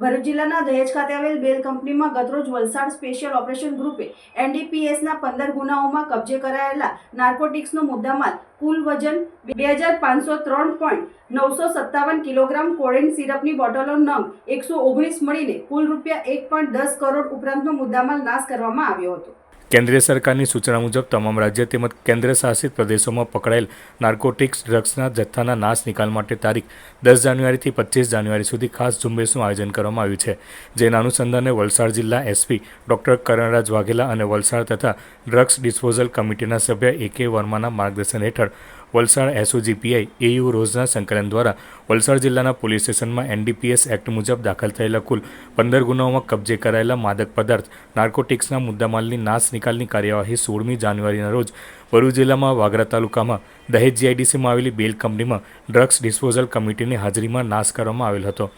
ભરૂચ જિલ્લાના દહેજ ખાતે આવેલ બેલ કંપનીમાં ગતરોજ વલસાડ સ્પેશિયલ ઓપરેશન ગ્રુપે એનડીપીએસના પંદર ગુનાઓમાં કબજે કરાયેલા નાર્કોટિક્સનો મુદ્દામાલ કુલ વજન બે હજાર પાંચસો ત્રણ પોઈન્ટ નવસો સત્તાવન કિલોગ્રામ કોરેન સિરપની બોટલો નંગ એકસો ઓગણીસ મળીને કુલ રૂપિયા એક પોઈન્ટ દસ કરોડ ઉપરાંતનો મુદ્દામાલ નાશ કરવામાં આવ્યો હતો. કેન્દ્રીય સરકારની સૂચના મુજબ, તમામ રાજ્ય તેમજ કેન્દ્ર શાસિત પ્રદેશોમાં પકડાયેલ નાર્કોટિક્સ ડ્રગ્સના જથ્થાના નાશ નિકાલ માટે તારીખ દસ જાન્યુઆરીથી પચીસ જાન્યુઆરી સુધી ખાસ ઝુંબેશનું આયોજન કરવામાં આવ્યું છે. જેના અનુસંધાને વલસાડ જિલ્લા એસપી ડોક્ટર કરણરાજ વાઘેલા અને વલસાડ તથા ડ્રગ્સ ડિસ્પોઝલ કમિટીના સભ્ય એ કે વર્માના માર્ગદર્શન હેઠળ Valsad SOG PI A U રોઝના સંકલન દ્વારા વલસાડ જિલ્લાના પોલીસ સ્ટેશનમાં એનડીપીએસ એક્ટ મુજબ દાખલ થયેલા કુલ પંદર ગુનાઓમાં કબજે કરાયેલા માદક પદાર્થ, નાર્કોટિક્સના મુદ્દામાલની નાશ નિકાલની કાર્યવાહી સોળમી જાન્યુઆરીના રોજ ભરૂચ જિલ્લામાં વાગરા તાલુકામાં દહેજ જીઆઈડીસીમાં આવેલી બેલ કંપનીમાં ડ્રગ્સ ડિસ્પોઝલ કમિટીની હાજરીમાં નાશ કરવામાં આવેલ હતો.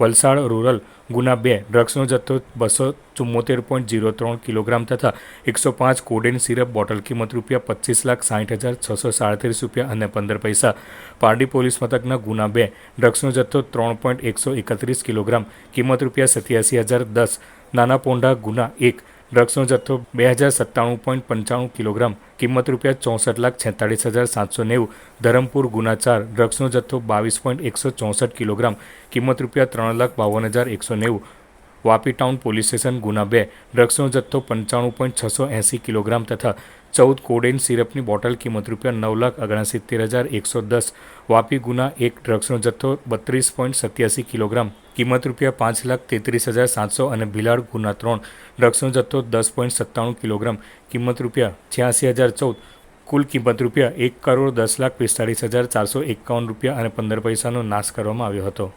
વલસાડ રૂરલ ગુના બે, ડ્રગ્સનો જથ્થો બસો ચુમ્મોતેર પોઈન્ટ જીરો ત્રણ કિલોગ્રામ તથા એકસો પાંચ કોડેન સિરપ બોટલ કિંમત રૂપિયા પચીસ લાખ સાઠ હજાર છસો સાડત્રીસ રૂપિયા અને પંદર પૈસા. પારડી પોલીસ મથકના ગુના બે, ડ્રગ્સનો જથ્થો ત્રણ પોઈન્ટ એકસો એકત્રીસ કિલોગ્રામ, કિંમત રૂપિયા સત્યાસી હજાર દસ. નાના પોંઢા ગુના એક ડ્રગ્સનો જથ્થો બે હજાર સત્તાણું પોઈન્ટ પંચાણું કિલોગ્રામ, કિંમત રૂપિયા ચોસઠ લાખ છેતાળીસ હજાર સાતસો નેવું, ધરમપુર ગુના ચાર ડ્રગ્સનો જથ્થો બાવીસ પોઈન્ટ એકસો ચોસઠ કિલોગ્રામ, કિંમત રૂપિયા ત્રણ લાખ બાવન હજાર એકસો નેવું. વાપી ટાઉન પોલીસ સ્ટેશન ગુના બે ડ્રગ્સનો જથ્થો પંચાણું પોઈન્ટ છસો એંસી કિલોગ્રામ તથા ચૌદ કોડેન સિરપની બોટલ કિંમત રૂપિયા નવ લાખ ઓગણસિત્તેર હજાર એકસો દસ. વાપી ગુના એક ડ્રગ્સનો જથ્થો બત્રીસ પોઈન્ટ સત્યાસી કિલોગ્રામ કિંમત રૂપિયા પાંચ લાખ તેત્રીસ હજાર સાતસો અને ભિલાડ ગુના ત્રણ. ડ્રગ્સનો જથ્થો દસ પોઈન્ટ સત્તાણું કિલોગ્રામ. કિંમત રૂપિયા છ્યાસી હજાર ચૌદ. કુલ કિંમત રૂપિયા એક કરોડ દસ લાખ પિસ્તાળીસ હજાર ચારસો એકાવન રૂપિયા અને પંદર પૈસાનો નાશ કરવામાં આવ્યો હતો.